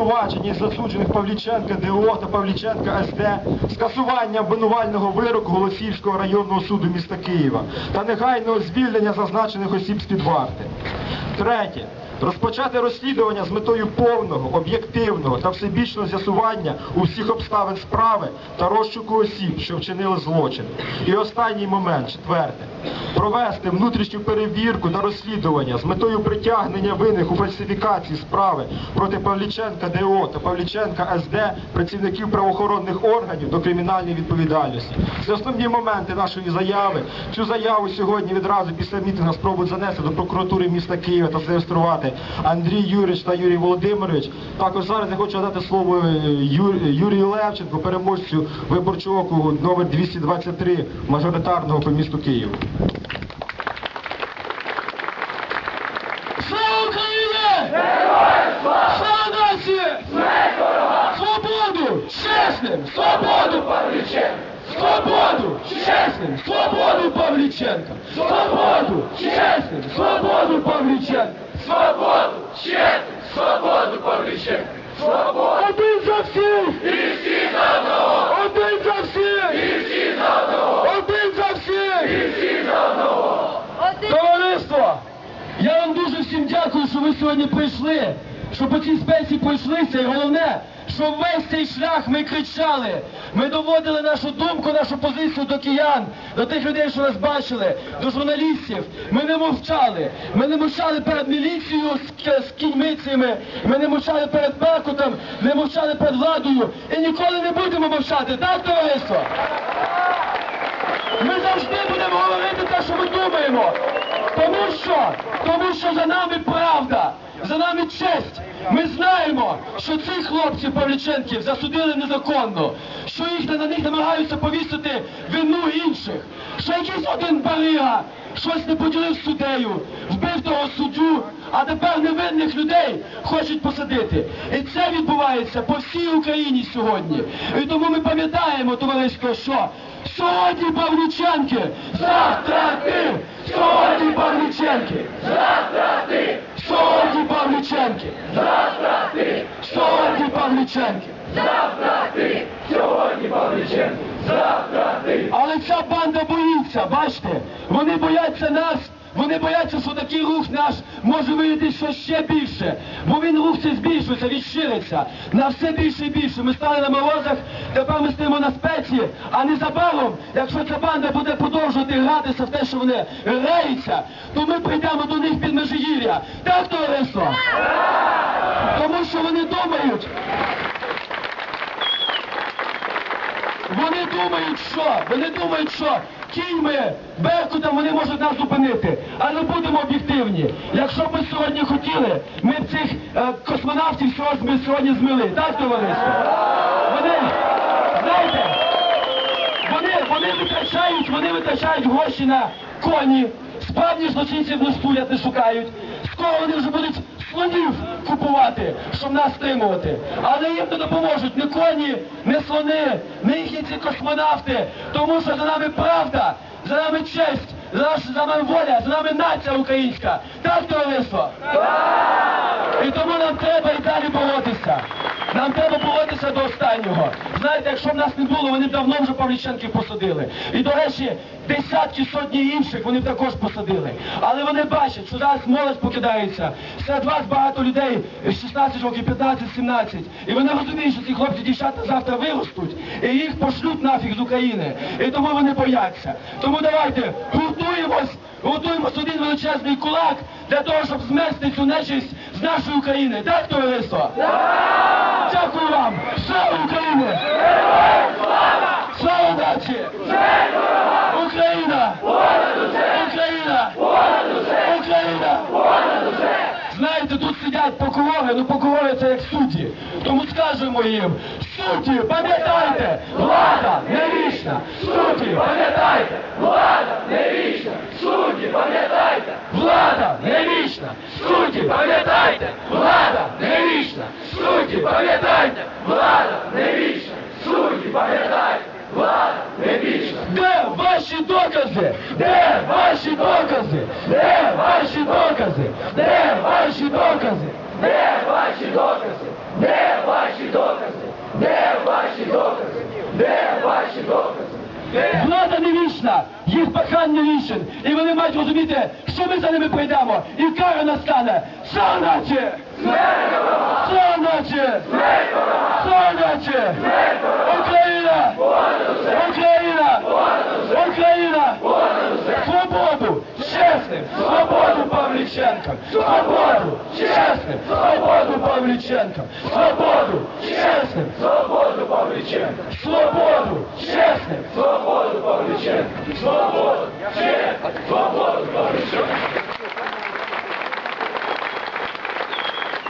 обвинувачення і засуджених Павліченка ДО та Павліченка СД, скасування обвинувального вироку Голосіївського районного суду міста Києва та негайного звільнення зазначених осіб з-під варти. Третє. Розпочати розслідування з метою повного, об'єктивного та всебічного з'ясування усіх обставин справи та розшуку осіб, що вчинили злочин. І останній момент, четверте. Провести внутрішню перевірку та розслідування з метою притягнення винних у фальсифікації справи проти Павліченка ДО та Павліченка СД працівників правоохоронних органів до кримінальної відповідальності. Це основні моменти нашої заяви. Цю заяву сьогодні відразу після мітингу спробують занести до прокуратури міста Києва та зареєструвати Андрій Юрич та Юрій Володимирович. Також зараз я хочу надати слово е, Юрію Левченку, переможцю виборчого округу номер 223 мажоритарного по місту! Слава нації! Свободу! Чесним! Свободу Павліченка! Свободу! Чесним! Свободу Павліченка! Свободу! Чесним! Свободу Павліченка! Свободу! Честь! Свободу! Свободу! Один за всіх! І всі за одного! Один за всіх! І всі за одного! Один за всіх! І всі за одного! Товариство, я вам дуже всім дякую, що ви сьогодні прийшли, що по цій спеції пройшлися. І головне, що весь цей шлях ми кричали. Ми доводили нашу думку, нашу позицію до киян, до тих людей, що нас бачили, до журналістів. Ми не мовчали. Ми не мовчали перед міліцією з кіньми цими. Ми не мовчали перед Беркутом, не мовчали перед владою. І ніколи не будемо мовчати. Так, товариство? Ми завжди будемо говорити те, що ми думаємо. Тому що, тому що за нами правда, за нами честь. Ми знаємо, що цих хлопців Павліченків засудили незаконно, що їх на них намагаються повісити вину інших, що якийсь один барига щось не поділив суддею, вбив того суддю, а тепер невинних людей хочуть посадити. І це відбувається по всій Україні сьогодні. І тому ми пам'ятаємо, товариство, що Сьогодні Павліченки, завтра ти! Сьогодні Павліченки! Засрати! ти! Сьогодні Павліченки! Засрати! ти! Сьогодні Павліченки! Завтра ти! Сьогодні Павліченко! Завтра ти! Але ця банда боїться, бачите? Вони бояться нас. Вони бояться, що такий рух наш може вийти що ще більше. Бо він рух цей збільшується, відшириться. На все більше і більше. Ми стали на морозах, тепер ми стоїмо на спеці, а незабаром, якщо ця банда буде продовжувати гратися в те, що вони граються, то ми прийдемо до них під межигір'я. Так, товариство? Тому що вони думають, Вони думають, що? Вони думають, що кіньми, беркутом вони можуть нас зупинити. Але будемо об'єктивні. Якщо б ми сьогодні хотіли, ми б цих е, космонавтів сьогодні, сьогодні змили. Так, товариство? Вони, знаєте, вони, вони витрачають, вони витрачають гроші на коні, справді злочинців не стулять, не шукають. Скоро вони вже будуть слонів купувати, щоб нас стримувати. Але їм не допоможуть ні коні, ні слони, ні їхні ці космонавти, тому що за нами правда, за нами честь, за, наш, за нами воля, за нами нація українська. Так, товариство? І тому нам треба і далі боротися. Нам треба боротися до останнього. Знаєте, якщо б нас не було, вони б давно вже Павліченків посадили. І, до речі, десятки, сотні інших вони б також посадили. Але вони бачать, що зараз молодь покидається. Серед вас багато людей 16 років, 15, 17. І вони розуміють, що ці хлопці дівчата завтра виростуть і їх пошлють нафіг з України. І тому вони бояться. Тому давайте гуртуємось, гуртуємось один величезний кулак для того, щоб змести цю нечисть з нашої України. Так, товариство? Дякую вам! Слава Україні! Слава нації! Україна! Україна! Україна! Знаєте, тут сидять прокурори, ну прокурори це як судді. Тому скажемо їм, судді, пам'ятайте, влада не вічна! Судді, пам'ятайте, Влада не вічна, судді, пам'ятайте, влада не вічна, судді, пам'ятайте, влада не вічна, судді, пам'ятайте, влада не вічна, судді, пам'ятайте, влада не вічна. Де ваші докази? Де ваші докази? Де ваші докази? Де ваші докази? Де ваші докази? Де ваші докази? Де ваші докази? Де ваші докази? Де? Вічна, їх пахання вічен. І вони мають розуміти, що ми за ними прийдемо. І кара настане. Нації! Слава нації! Україна! Україна! Україна! Свободу! Чесним! Свободу Павліченкам! Свободу! Чесним! Свободу Павліченкам! Свободу! Чесним! Павліченка! Свободу! Чесним! Свободу Павліченка! Свободу! Честь! Свободу Павліченка!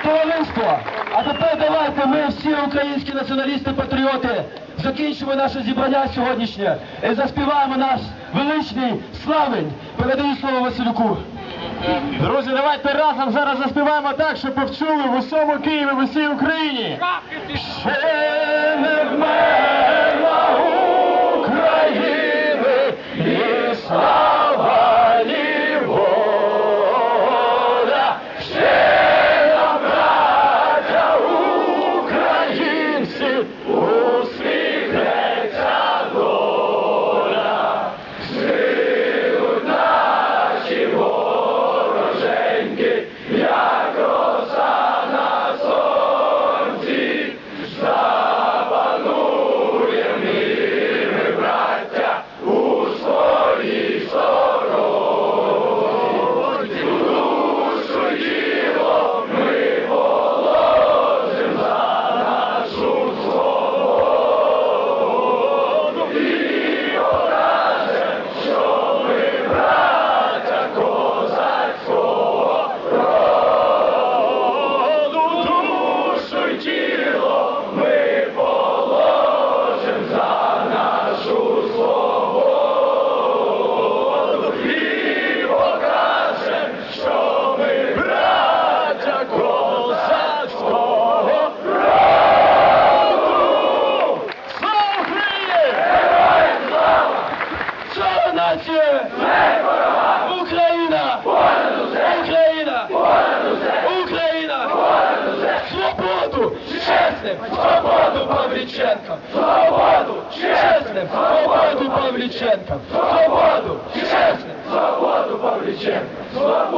Товариство! А тепер давайте ми всі українські націоналісти-патріоти закінчимо наше зібрання сьогоднішнє і заспіваємо наш величний славень. Передаю слово Василюку. Друзі, давайте разом зараз заспіваємо так, щоб повчули в усьому Києві, в усій Україні. Ще не Павліченка! Свободу! Чесним! Свободу Павліченка! Свободу! Чесним! Свободу Павліченка! Свободу!